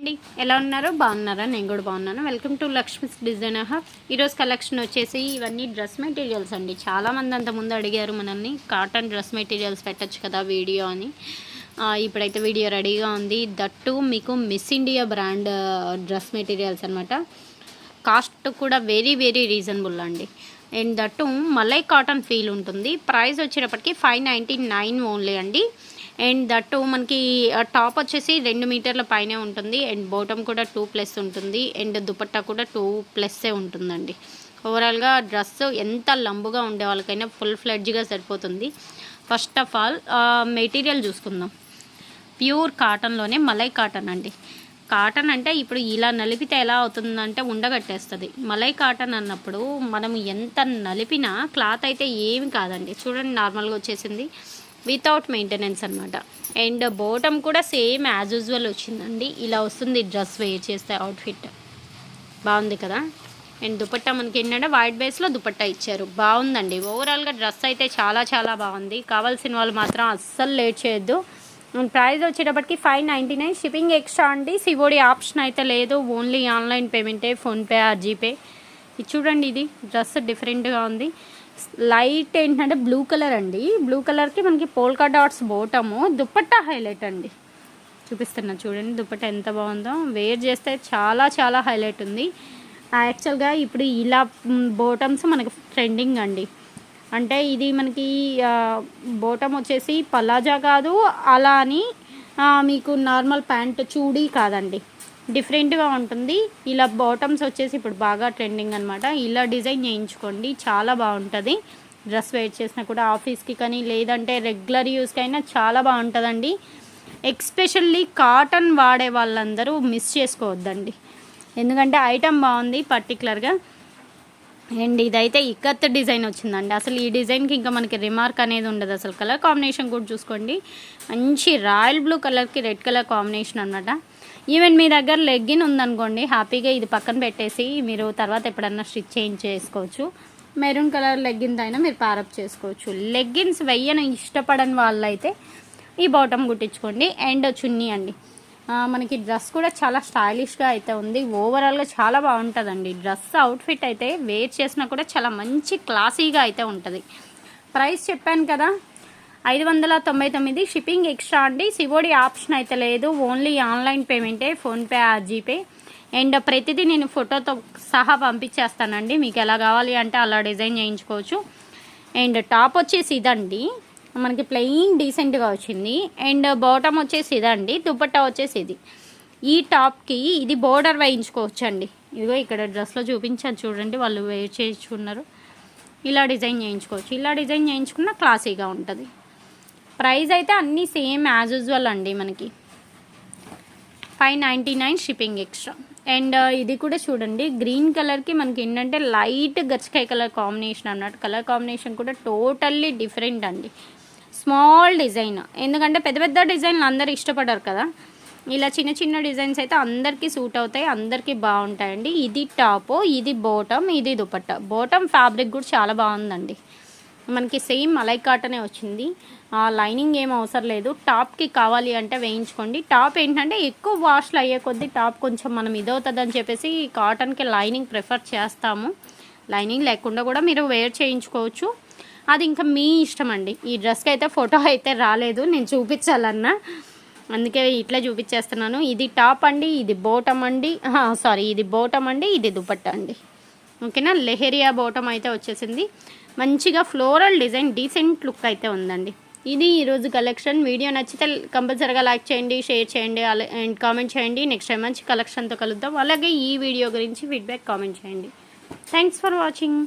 అండి ఎలా ఉన్నారో? బాగున్నారా? నేను కూడా బాగున్నాను. Welcome to Lakshmi's design hub ఈరోజు కలెక్షన్ వచ్చేసి ఇవన్నీ డ్రెస్ మెటీరియల్స్ అండి. చాలామంది అంత ముందు అడిగారు మనల్ని కాటన్ డ్రెస్ మెటీరియల్స్ పెట్టచ్చు కదా వీడియో అని. ఇప్పుడైతే వీడియో రెడీగా ఉంది. దట్టు మీకు Miss India brand dress materials అనమాట కాస్ట్ కూడా వెరీ వెరీ రీజనబుల్ అండి. And that malai cotton feel ఉంటుంది. ప్రైస్ వచ్చేటప్పటికి ఫైవ్ నైంటీ నైన్ ఓన్లీ అండి. అండ్ దట్టు మనకి టాప్ వచ్చేసి రెండు మీటర్ల పైనే ఉంటుంది. అండ్ బాటమ్ కూడా టూ ప్లస్ ఉంటుంది. అండ్ దుపట్టా కూడా టూ ప్లస్సే ఉంటుందండి. ఓవరాల్గా డ్రెస్ ఎంత లంబుగా ఉండే వాళ్ళకైనా ఫుల్ ఫ్లెడ్జ్గా సరిపోతుంది. ఫస్ట్ ఆఫ్ ఆల్ మెటీరియల్ చూసుకుందాం. ప్యూర్ కాటన్లోనే మలై కాటన్ అండి. కాటన్ అంటే ఇప్పుడు ఇలా నలిపితే ఎలా అవుతుందంటే ఉండగట్టేస్తుంది. మలై కాటన్ అన్నప్పుడు మనం ఎంత నలిపినా క్లాత్ అయితే ఏమి కాదండి. చూడండి నార్మల్గా వచ్చేసింది. వితౌట్ మెయింటెనెన్స్ అనమాట అండ్ బోటం కూడా సేమ్ యాజ్ యూజువల్ వచ్చిందండి. ఇలా వస్తుంది డ్రెస్ వేర్ చేస్తే అవుట్ఫిట్ బాగుంది కదా? అండ్ దుపట్టా మనకి ఏంటంటే వైట్ బేస్లో దుపట్టా ఇచ్చారు. బాగుందండి. ఓవరాల్గా డ్రెస్ అయితే చాలా చాలా బాగుంది. కావాల్సిన వాళ్ళు మాత్రం అస్సలు లేట్ చేయొద్దు. అండ్ ప్రైస్ వచ్చేటప్పటికి five ninety nine shipping extra అండి. సివోడి ఆప్షన్ అయితే లేదు. ఓన్లీ ఆన్లైన్ పేమెంటే ఫోన్పే ఆ జీపే ఇది చూడండి ఇది. డ్రెస్ డిఫరెంట్గా ఉంది. లైట్ ఏంటంటే బ్లూ కలర్ అండి. బ్లూ కలర్కి మనకి polka dots bottom dupatta highlight అండి. చూపిస్తున్నా చూడండి దుప్పట్ట ఎంత బాగుందో. వేర్ చేస్తే చాలా చాలా హైలైట్ ఉంది. యాక్చువల్గా ఇప్పుడు ఇలా బోటమ్స్ మనకి ట్రెండింగ్ అండి. అంటే ఇది మనకి బోటం వచ్చేసి పలాజా కాదు అలా అని మీకు నార్మల్ ప్యాంట్ చూడీ కాదండి. డిఫరెంట్గా ఉంటుంది. ఇలా బాటమ్స్ వచ్చేసి ఇప్పుడు బాగా ట్రెండింగ్ అనమాట ఇలా డిజైన్ చేయించుకోండి. చాలా బాగుంటుంది. డ్రెస్ వెయిట్ చేసినా కూడా ఆఫీస్కి కానీ లేదంటే రెగ్యులర్ యూస్కి అయినా చాలా బాగుంటుందండి. ఎక్స్పెషల్లీ కాటన్ వాడే వాళ్ళందరూ మిస్ చేసుకోవద్దండి. ఎందుకంటే ఐటమ్ బాగుంది పర్టికులర్గా అండ్ ఇదైతే ఇక్కత్ డిజైన్ వచ్చిందండి. అసలు ఈ డిజైన్కి ఇంకా మనకి రిమార్క్ అనేది ఉండదు. అసలు కలర్ కాంబినేషన్ కూడా చూసుకోండి. మంచి రాయల్ బ్లూ కలర్కి రెడ్ కలర్ కాంబినేషన్ అనమాట ఈవెన్ మీ దగ్గర లెగ్గిన్ ఉందనుకోండి హ్యాపీగా ఇది పక్కన పెట్టేసి మీరు తర్వాత ఎప్పుడన్నా స్టిచ్ చేంజ్ చేసుకోవచ్చు. మెరూన్ కలర్ లెగ్గిన్స్ అయినా మీరు ప్యారప్ చేసుకోవచ్చు. లెగ్గిన్స్ వెయ్యను ఇష్టపడని వాళ్ళైతే ఈ బాటమ్ కుట్టించుకోండి. అండ్ చున్నీ అండి. మనకి డ్రెస్ కూడా చాలా స్టైలిష్గా అయితే ఉంది. ఓవరాల్గా చాలా బాగుంటుందండి. డ్రెస్ అవుట్ఫిట్ అయితే వేర్ చేసినా కూడా చాలా మంచి క్లాసీగా అయితే ఉంటుంది. ప్రైస్ చెప్పాను కదా? ఐదు వందల తొంభై తొమ్మిది షిప్పింగ్ ఎక్స్ట్రా అండి. సివోడి ఆప్షన్ అయితే లేదు. ఓన్లీ ఆన్లైన్ పేమెంటే ఫోన్పే ఆ జీపే. అండ్ ప్రతిదీ నేను ఫోటోతో సహా పంపించేస్తానండి. మీకు ఎలా కావాలి అంటే అలా డిజైన్ చేయించుకోవచ్చు. అండ్ టాప్ వచ్చేసి ఇదండి. మనకి ప్లెయిన్ డీసెంట్గా వచ్చింది. అండ్ బాటమ్ వచ్చేసి ఇదండి. దుపట్టా వచ్చేసి ఇది. ఈ టాప్కి ఇది బోర్డర్ వేయించుకోవచ్చు అండి ఇదిగో ఇక్కడ డ్రెస్లో చూపించాను చూడండి. వాళ్ళు వేర్ చేయించుకున్నారు. ఇలా డిజైన్ చేయించుకోవచ్చు. ఇలా డిజైన్ చేయించుకున్న క్లాసీగా ఉంటుంది. ప్రైస్ అయితే అన్నీ సేమ్ యాజ్ యూజువల్ అండి మనకి. Five ninety nine shipping extra. And uh, ఇది కూడా చూడండి గ్రీన్ కలర్కి మనకి ఏంటంటే లైట్ గచ్చకాయ కలర్ కాంబినేషన్ అన్నట్టు. కలర్ కాంబినేషన్ కూడా టోటల్లీ డిఫరెంట్ అండి. Small design. ఎందుకంటే పెద్ద పెద్ద డిజైన్లు అందరు ఇష్టపడరు కదా. ఇలా చిన్న చిన్న డిజైన్స్ అయితే అందరికీ సూట్ అవుతాయి అందరికీ బాగుంటాయండి. ఇది టాప్ ఇది బోటమ్ ఇది దుపట్ట. బోటమ్ ఫ్యాబ్రిక్ కూడా చాలా బాగుందండి. మనకి సేమ్ మలై కాటనే వచ్చింది. ఆ లైనింగ్ ఏం అవసరం లేదు. టాప్కి కావాలి అంటే వేయించుకోండి. టాప్ ఏంటంటే ఎక్కువ వాష్లు అయ్యే కొద్దీ టాప్ కొంచెం మనం ఇదవుతుంది అని చెప్పేసి కాటన్కి లైనింగ్ ప్రిఫర్ చేస్తాము. లైనింగ్ లేకుండా కూడా మీరు వేర్ చేయించుకోవచ్చు. అది ఇంకా మీ ఇష్టం అండి. ఈ డ్రెస్కి అయితే ఫోటో అయితే రాలేదు. నేను చూపించాలన్నా. అందుకే ఇట్లా చూపించేస్తున్నాను. ఇది టాప్ అండి ఇది బోటం అండి. సారీ ఇది బోటం అండి ఇది దుపట్ట అండి. ఓకేనా? లెహెరియా బోటం అయితే వచ్చేసింది. మంచిగా ఫ్లోరల్ డిజైన్ డీసెంట్ లుక్ అయితే ఉందండి. ఇది ఈరోజు కలెక్షన్ వీడియో నచ్చితే కంపల్సరీగా లైక్ చేయండి షేర్ చేయండి అలా- అండ్ కామెంట్ చేయండి. నెక్స్ట్ టైం మంచి కలెక్షన్తో కలుద్దాం. అలాగే ఈ వీడియో గురించి ఫీడ్బ్యాక్ కామెంట్ చేయండి. Thanks for watching